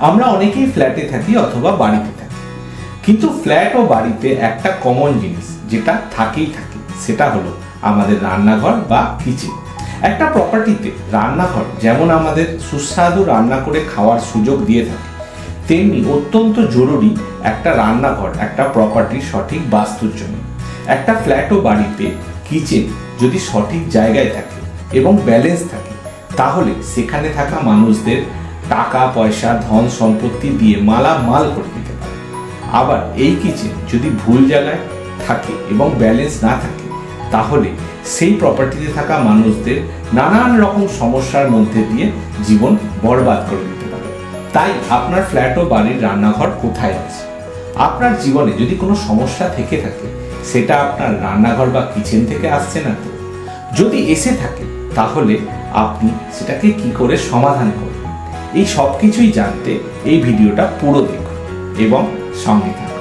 আমরা অনেকেই ফ্ল্যাটে থাকি অথবা বাড়িতে থাকি। কিন্তু ফ্ল্যাট ও বাড়িতে একটা কমন জিনিস, যেটা থাকেই থাকে, সেটা হলো আমাদের রান্নাঘর বা কিচেন একটা প্রপার্টিতে রান্নাঘর যেমন আমাদের সুস্বাদু রান্না করে খাওয়ার সুযোগ দিয়ে থাকে, তেমনি অত্যন্ত জরুরি একটা রান্নাঘর, একটা প্রপার্টির সঠিক বাস্তুর জন্য। একটা ফ্ল্যাট ও বাড়িতে কিচেন যদি সঠিক জায়গায় থাকে এবং ব্যালেন্স থাকে, তাহলে সেখানে থাকা মানুষদের টাকা, পয়সা, ধন, সম্পত্তি দিয়ে মালা মাল করে দিতে পারে। আবার এই কিচেন যদি ভুল জায়গায় থাকে এবং ব্যালেন্স না থাকে, তাহলে সেই প্রপার্টিতে থাকা মানুষদের নানান রকম সমস্যার মধ্যে দিয়ে জীবন বরবাদ করে দিতে পারে। তাই আপনার ফ্ল্যাট ও বাড়ির রান্নাঘর কোথায় আছে? আপনার জীবনে যদি কোনো সমস্যা থেকে থাকে, সেটা আপনার রান্নাঘর বা কিচেন থেকে আসছে না তো? যদি এসে থাকে, তাহলে আপনি সেটাকে কি করে সমাধান করবেন? এই সব কিছুই জানতে এই ভিডিওটা পুরো দেখুন এবং সঙ্গে থাকুন।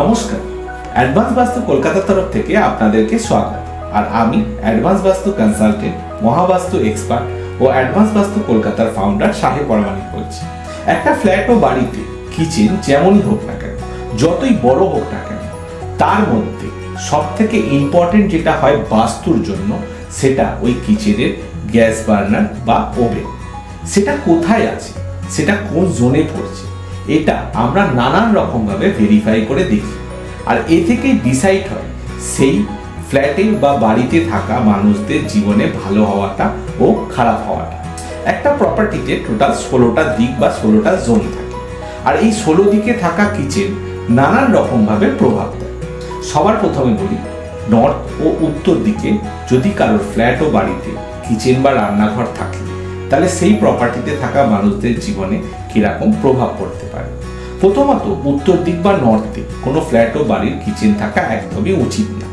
নমস্কার, অ্যাডভান্স বাস্তু কলকাতার তরফ থেকে আপনাদেরকে স্বাগত। আর আমি advance vastu consultant Mahavastu expert ও অ্যাডভান্স বাস্তু কলকাতার ফাউন্ডার সাহেব পরমাণিক বলছি একটা ফ্ল্যাট ও বাড়িতে কিচেন যেমনই হোক না কেন, যতই বড় হোক না কেন, তার মধ্যে সব থেকে ইম্পর্টেন্ট যেটা হয় বাস্তুর জন্য, সেটা ওই কিচেনের গ্যাস বার্নার বা ওভেন। সেটা কোথায় আছে? সেটা কোন জোনে পড়ছে? এটা আমরা নানান রকমভাবে ভেরিফাই করে দেখি। আর এ থেকেই ডিসাইড হয়, সেই ফ্ল্যাটে বা বাড়িতে থাকা মানুষদের জীবনে ভালো হওয়াটা ও খারাপ হওয়াটা। একটা প্রপার্টিতে টোটাল ষোলোটা দিক বা ষোলোটা জোন থাকে। আর এই ষোলো দিকে থাকা কিচেন নানান রকমভাবে প্রভাব দেয় সবার প্রথমে বলি, নর্থ ও উত্তর দিকে যদি কারোর ফ্ল্যাট ও বাড়িতে কিচেন বা রান্নাঘর থাকে, তাহলে সেই প্রপার্টিতে থাকা মানুষদের জীবনে কীরকম প্রভাব পড়তে পারে? প্রথমত, উত্তর দিক বা নর্থে কোনো ফ্ল্যাট ও বাড়ির কিচেন থাকা একদমই উচিত না।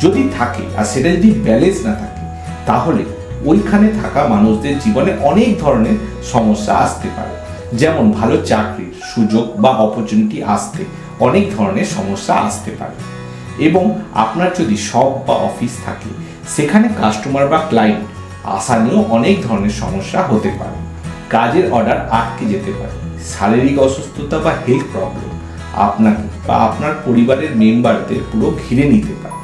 যদি থাকে আর সেটা যদি ব্যালেন্স না থাকে, তাহলে ওইখানে থাকা মানুষদের জীবনে অনেক ধরনের সমস্যা আসতে পারে। যেমন ভালো চাকরির সুযোগ বা অপরচুনিটি আসতে অনেক ধরনের সমস্যা আসতে পারে। এবং আপনার যদি শপ বা অফিস থাকে, সেখানে কাস্টমার বা ক্লায়েন্ট আসা নিয়েও অনেক ধরনের সমস্যা হতে পারে। কাজের অর্ডার আটকে যেতে পারে। শারীরিক অসুস্থতা বা হেলথ প্রবলেম আপনাকে বা আপনার পরিবারের মেম্বারদের পুরো ঘিরে নিতে পারে।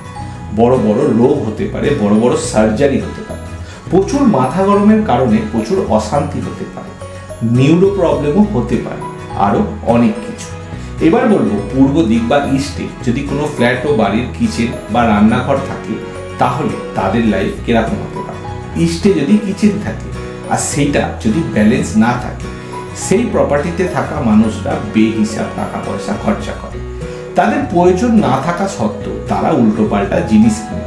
বড় বড় রোগ হতে পারে, বড় বড় সার্জারি হতে পারে। প্রচুর মাথা গরমের কারণে প্রচুর অশান্তি হতে পারে নিউরো প্রবলেমও হতে পারে আরও অনেক কিছু। এবার বলব, পূর্ব দিক বা ইস্টে যদি কোনো ফ্ল্যাট ও বাড়ির কিচেন বা রান্নাঘর থাকে, তাহলে তাদের লাইফ কীরকম হতে পারে? ইস্টে যদি কিচেন থাকে আর সেইটা যদি ব্যালেন্স না থাকে, সেই প্রপার্টিতে থাকা মানুষরা বেহিসাব টাকা পয়সা খরচা করে। তাদের প্রয়োজন না থাকা সত্ত্বেও তারা উল্টোপাল্টা জিনিস কিনে।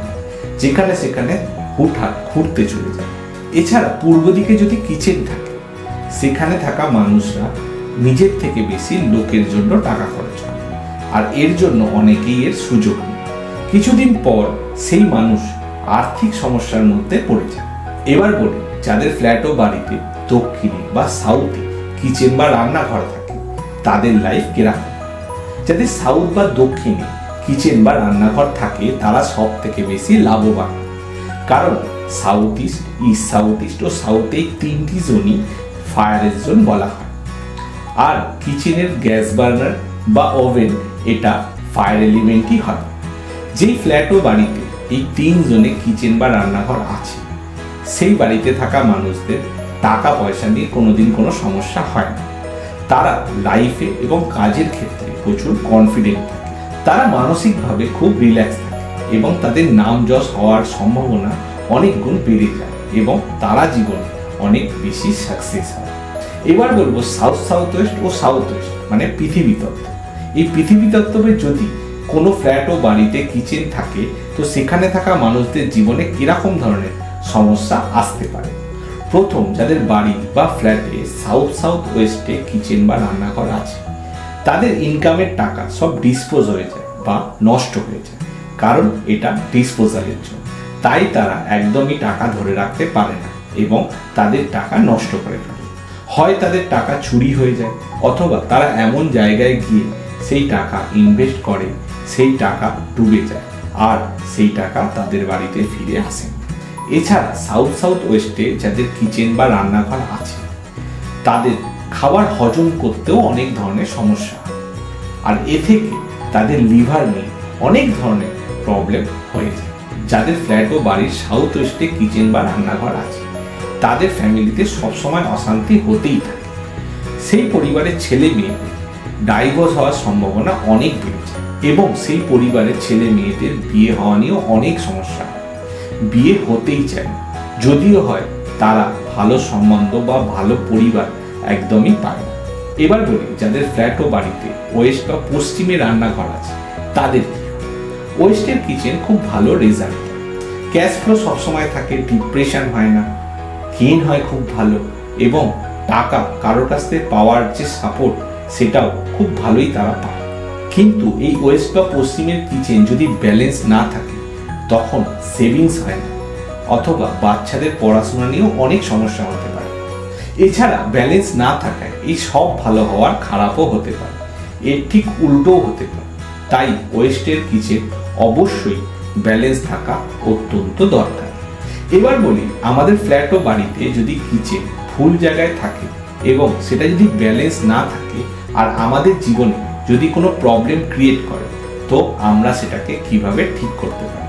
যেখানে সেখানে হুটহাট ঘুরতে চলে যায়। এছাড়া পূর্ব দিকে যদি কিচেন থাকে, সেখানে থাকা মানুষরা নিজের থেকে বেশি লোকের জন্য টাকা খরচ করে। আর এর জন্য অনেকেই এর সুযোগ নেয়। কিছুদিন পর সেই মানুষ আর্থিক সমস্যার মধ্যে পড়ে যায়। এবার বলি, যাদের ফ্ল্যাট ও বাড়িতে দক্ষিণে বা সাউথে কিচেন বা রান্নাঘর থাকে, তাদের লাইফ কীরকম? যাদের সাউথ বা দক্ষিণে কিচেন বা রান্নাঘর থাকে, তারা সব থেকে বেশি লাভবান। কারণ south east east south east ও সাউথ এই তিনটি জোনই ফায়ারের জোন বলা হয়। আর কিচেনের গ্যাস বার্নার বা ওভেন এটা ফায়ার এলিমেন্টই হয়। যেই ফ্ল্যাট ও বাড়িতে এই তিন জোনে কিচেন বা রান্নাঘর আছে, সেই বাড়িতে থাকা মানুষদের টাকা পয়সা নিয়ে কোনোদিন কোনো সমস্যা হয় না। তারা লাইফে এবং কাজের ক্ষেত্রে প্রচুর কনফিডেন্ট থাকে। তারা মানসিকভাবে খুব রিল্যাক্স থাকে এবং তাদের নাম যশ হওয়ার সম্ভাবনা অনেক গুণ বেড়ে যায় এবং তারা জীবনে অনেক বেশি সাকসেস হয়। এবার বলব সাউথ সাউথ ওয়েস্ট ও সাউথ ওয়েস্ট মানে পৃথিবী তত্ত্ব। এই পৃথিবী তত্ত্বে যদি কোনো ফ্ল্যাট ও বাড়িতে কিচেন থাকে, তো সেখানে থাকা মানুষদের জীবনে কীরকম ধরনের সমস্যা আসতে পারে? প্রথম, যাদের বাড়ি বা ফ্ল্যাটে সাউথ সাউথ ওয়েস্টে কিচেন বা রান্নাঘর আছে তাদের ইনকামের টাকা সব ডিসপোজ হয়ে যায় বা নষ্ট হয়ে যায়। কারণ এটা ডিসপোজালের জন্য। তাই তারা একদমই টাকা ধরে রাখতে পারে না এবং তাদের টাকা নষ্ট করে ফেলে। হয় তাদের টাকা চুরি হয়ে যায় অথবা তারা এমন জায়গায় গিয়ে সেই টাকা ইনভেস্ট করে, সেই টাকা ডুবে যায় আর সেই টাকা তাদের বাড়িতে ফিরে আসে এছাড়া সাউথ সাউথ ওয়েস্টে যাদের কিচেন বা রান্নাঘর আছে, তাদের খাবার হজম করতেও অনেক ধরনের সমস্যা। আর এ থেকে তাদের লিভার নিয়ে অনেক ধরনের প্রবলেম হয়ে যায়। যাদের ফ্ল্যাট ও বাড়ির সাউথ ওয়েস্টে কিচেন বা রান্নাঘর আছে, তাদের ফ্যামিলিতে সবসময় অশান্তি হতেই থাকে। সেই পরিবারের ছেলে মেয়ে ডাইভোর্স হওয়ার সম্ভাবনা অনেক বেড়ে যায় এবং সেই পরিবারের ছেলে মেয়েদের বিয়ে হওয়া নিয়েও অনেক সমস্যা বিয়ে হতেই চায় যদিও হয়, তারা ভালো সম্বন্ধ বা ভালো পরিবার একদমই পায় না। এবার বলি, যাদের ফ্ল্যাট ও বাড়িতে ওয়েস্ট বা পশ্চিমে রান্নাঘর আছে, তাদের ওয়েস্টের কিচেন খুব ভালো রেজাল্ট ক্যাশ ফ্লো সবসময় থাকে ডিপ্রেশন হয় না গেইন হয় খুব ভালো, এবং টাকা কারোর কাছ থেকে পাওয়ার যে সাপোর্ট সেটাও খুব ভালোই তারা পায়। কিন্তু এই ওয়েস্ট বা পশ্চিমের কিচেন যদি ব্যালেন্স না থাকে, তখন সেভিংস হয় না, অথবা বাচ্চাদের পড়াশোনা নিয়েও অনেক সমস্যা হতে পারে। এছাড়া ব্যালেন্স না থাকায় এই সব ভালো হওয়ার খারাপও হতে পারে। এর ঠিক উল্টোও হতে পারে। তাই ওয়েস্টের কিচেন অবশ্যই ব্যালেন্স থাকা অত্যন্ত দরকার। এবার বলি, আমাদের ফ্ল্যাট ও বাড়িতে যদি কিচেন ভুল জায়গায় থাকে এবং সেটা যদি ব্যালেন্স না থাকে আর আমাদের জীবনে যদি কোনো প্রবলেম ক্রিয়েট করে, তো আমরা সেটাকে কীভাবে ঠিক করতে পারি?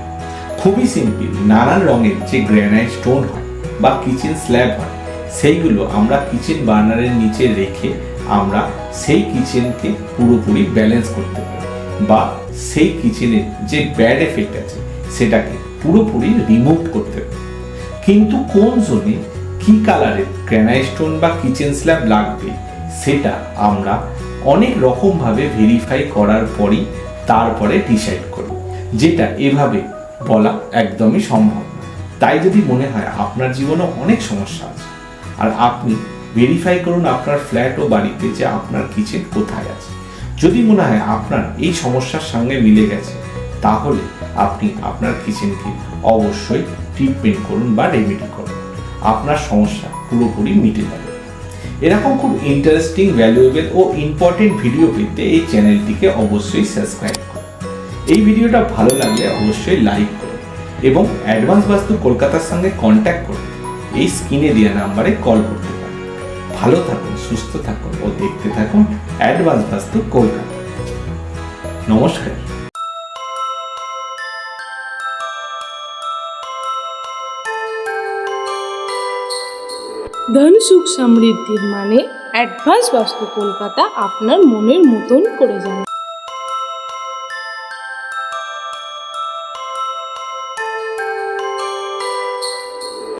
খুবই সিম্পল নানান রঙের যে গ্রানাইট স্টোন হয় বা কিচেন স্ল্যাব হয় সেইগুলো আমরা কিচেন বার্নারের নিচে রেখে আমরা সেই কিচেনকে পুরোপুরি ব্যালেন্স করতে পারি। বা সেই কিচেনের যে ব্যাড এফেক্ট আছে, সেটাকে পুরোপুরি রিমুভ করতে পারি। কিন্তু কোন জোনে কি কালারের গ্রানাইট স্টোন বা কিচেন স্ল্যাব লাগবে, সেটা আমরা অনেক রকমভাবে ভেরিফাই করার পরই তারপরে ডিসাইড করব যেটা এভাবে বলা একদমই সম্ভব তাই যদি মনে হয় আপনার জীবনে অনেক সমস্যা আছে আর আপনি ভেরিফাই করুন আপনার ফ্ল্যাট ও বাড়িতে যে আপনার কিচেন কোথায় আছে। যদি মনে হয় আপনার এই সমস্যার সঙ্গে মিলে গেছে, তাহলে আপনি আপনার কিচেনকে অবশ্যই ট্রিটমেন্ট করুন বা রেমেডি করুন। আপনার সমস্যা পুরোপুরি মিটে যাবে। এরকম খুব ইন্টারেস্টিং ভ্যালুয়েবল ও ইম্পর্টেন্ট ভিডিও পেতে এই চ্যানেলটিকে অবশ্যই সাবস্ক্রাইব করুন। এই ভিডিওটা ভালো লাগলে অবশ্যই লাইক করুন এবং অ্যাডভান্স বাস্তু কলকাতার সঙ্গে কন্ট্যাক্ট করুন। এই স্ক্রিনে দেওয়া নাম্বারে কল করতে পারেন। ভালো থাকুন, সুস্থ থাকুন ও দেখতে থাকুন অ্যাডভান্স বাস্তু কলকাতা। নমস্কার। ধন সুখ সমৃদ্ধির মানে অ্যাডভান্স বাস্তু কলকাতা আপনার মনের মতন করে যান